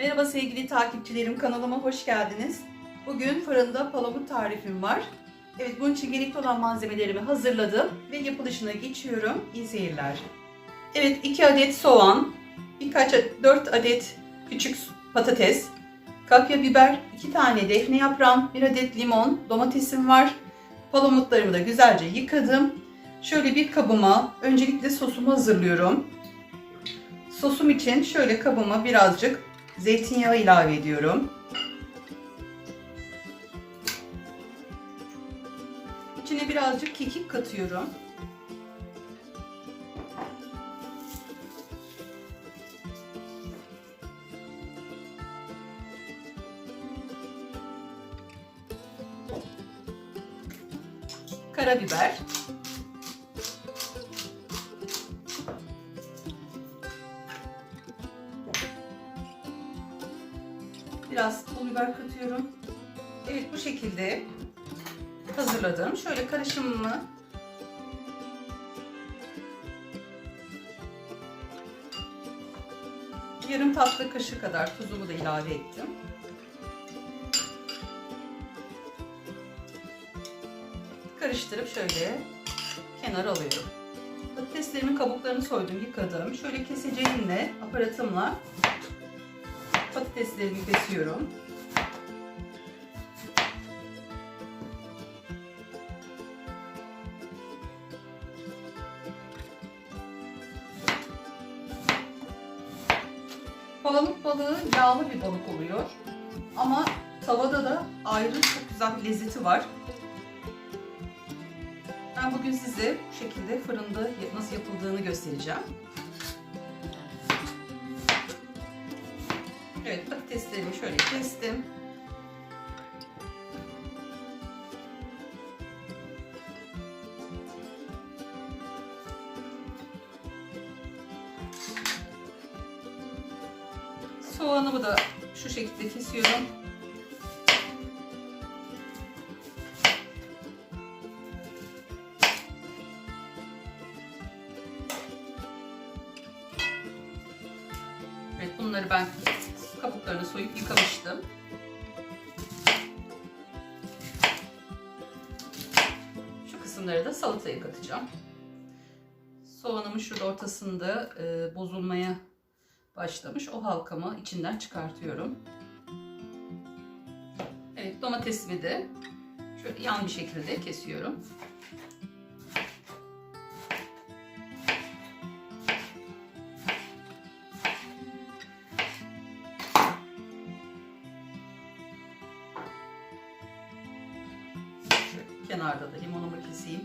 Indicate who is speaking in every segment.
Speaker 1: Merhaba sevgili takipçilerim kanalıma hoş geldiniz. Bugün fırında palamut tarifim var. Evet bunun için gerekli olan malzemelerimi hazırladım ve yapılışına geçiyorum. İyi seyirler. Evet 2 adet soğan, birkaç 4 adet küçük patates, kapya biber, 2 tane defne yaprağım, 1 adet limon, domatesim var. Palamutlarımı da güzelce yıkadım. Şöyle bir kabıma öncelikle sosumu hazırlıyorum. Sosum için şöyle kabıma birazcık zeytinyağı ilave ediyorum. İçine birazcık kekik katıyorum. Karabiber. Biber katıyorum. Evet bu şekilde hazırladım. Şöyle karışımımı yarım tatlı kaşığı kadar tuzumu da ilave ettim. Karıştırıp şöyle kenara alıyorum. Patateslerimin kabuklarını soydum, yıkadım. Şöyle keseceğimle, aparatımla patateslerimi kesiyorum. Palamut balığı yağlı bir balık oluyor. Ama tavada da ayrı çok güzel bir lezzeti var. Ben bugün size bu şekilde fırında nasıl yapıldığını göstereceğim. Evet patateslerimi şöyle kestim. Soğanımı da şu şekilde kesiyorum. Evet bunları ben kabuklarını soyup yıkamıştım. Şu kısımları da salataya katacağım. Soğanımın şurada ortasında e, bozulmaya başlamış. O halkamı içinden çıkartıyorum. Evet domatesimi de şöyle yan bir şekilde kesiyorum. Kenarda da limonumu keseyim.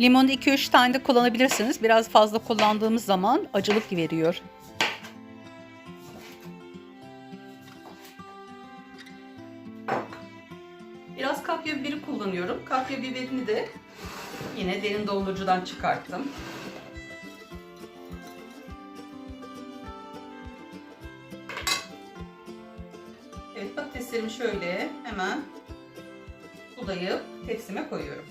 Speaker 2: Limonu 2-3 tane de kullanabilirsiniz. Biraz fazla kullandığımız zaman acılık veriyor.
Speaker 1: De yine derin dondurucudan çıkarttım. Evet patateslerimi şöyle hemen bulayıp tepsime koyuyorum.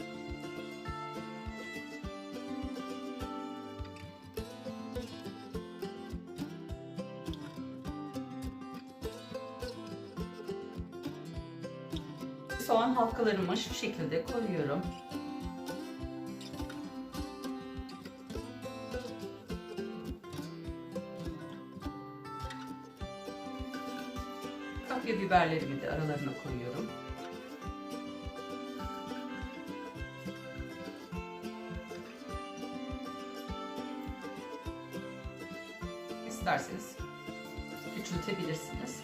Speaker 1: Soğan halkalarımı şu şekilde koyuyorum. Kapya biberlerimi de aralarına koyuyorum. İsterseniz küçültebilirsiniz.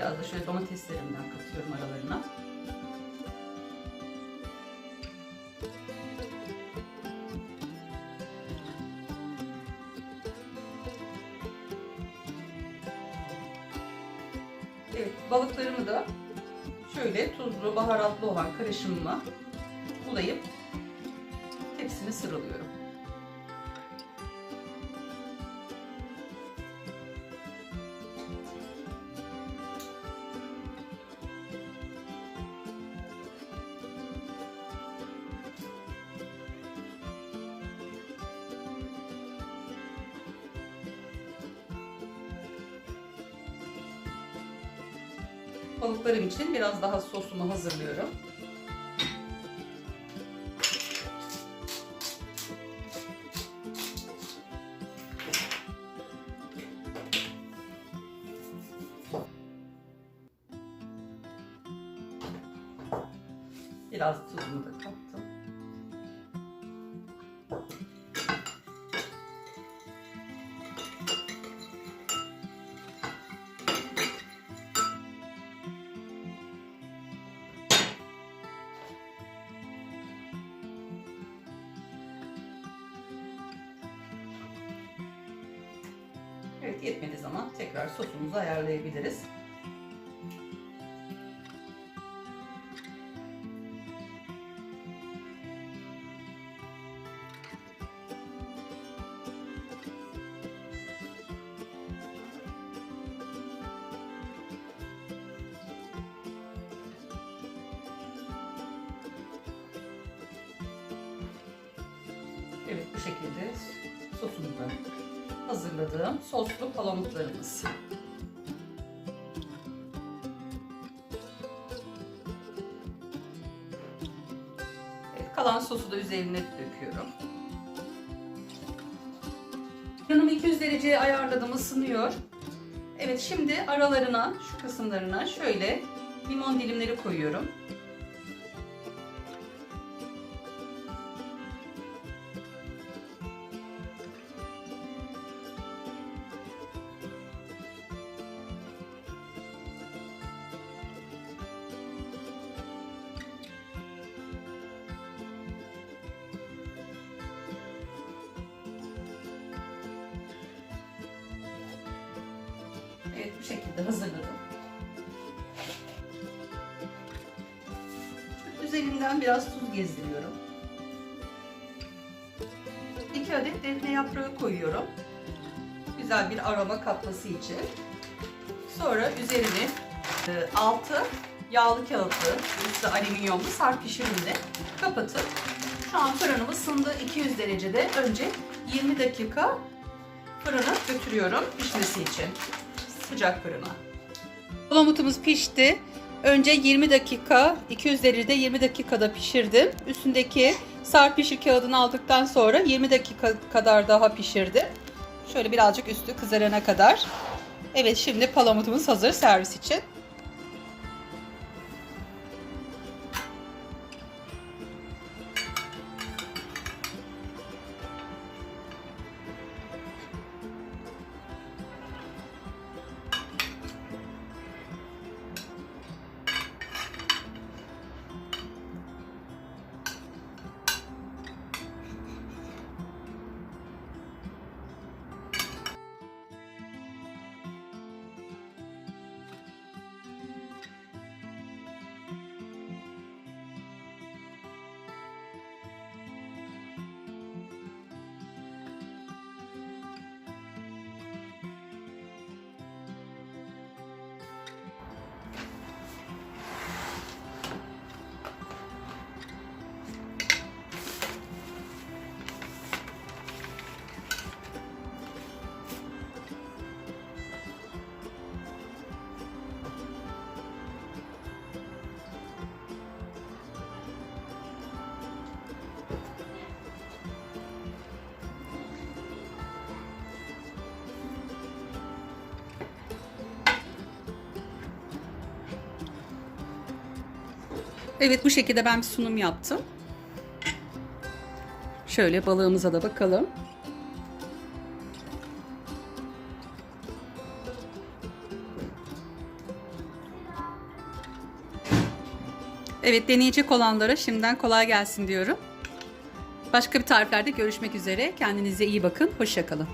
Speaker 1: Biraz da şöyle domateslerimden katıyorum aralarına. Evet, balıklarımı da şöyle tuzlu, baharatlı olan karışımıma bulayıp tepsime sıralıyorum. Balıklarım için biraz daha sosumu hazırlıyorum. Biraz tuzunu da kattım. Evet yetmediği zaman tekrar sosumuzu ayarlayabiliriz. Evet bu şekilde sosunu da hazırladığım soslu palamutlarımız. Evet, kalan sosu da üzerine döküyorum. Yanımı 200 dereceye ayarladım ısınıyor. Evet şimdi aralarına şu kısımlarına şöyle limon dilimleri koyuyorum. Evet bu şekilde hazırladım. Üzerinden biraz tuz gezdiriyorum. 2 adet defne yaprağı koyuyorum. Güzel bir aroma katması için. Sonra üzerini e, altı yağlı kağıtlı, üstü alüminyumlu serpişirimle kapatıp şu an fırınım ısındı 200 derecede. Önce 20 dakika fırına götürüyorum pişmesi için sıcak fırına.
Speaker 2: Palamutumuz pişti. Önce 20 dakika 200 derecede 20 dakikada pişirdim. Üstündeki serpişir kağıdını aldıktan sonra 20 dakika kadar daha pişirdim. Şöyle birazcık üstü kızarana kadar. Evet şimdi palamutumuz hazır servis için. Evet bu şekilde ben bir sunum yaptım. Şöyle balığımıza da bakalım. Evet deneyecek olanlara şimdiden kolay gelsin diyorum. Başka bir tariflerde görüşmek üzere. Kendinize iyi bakın. Hoşçakalın.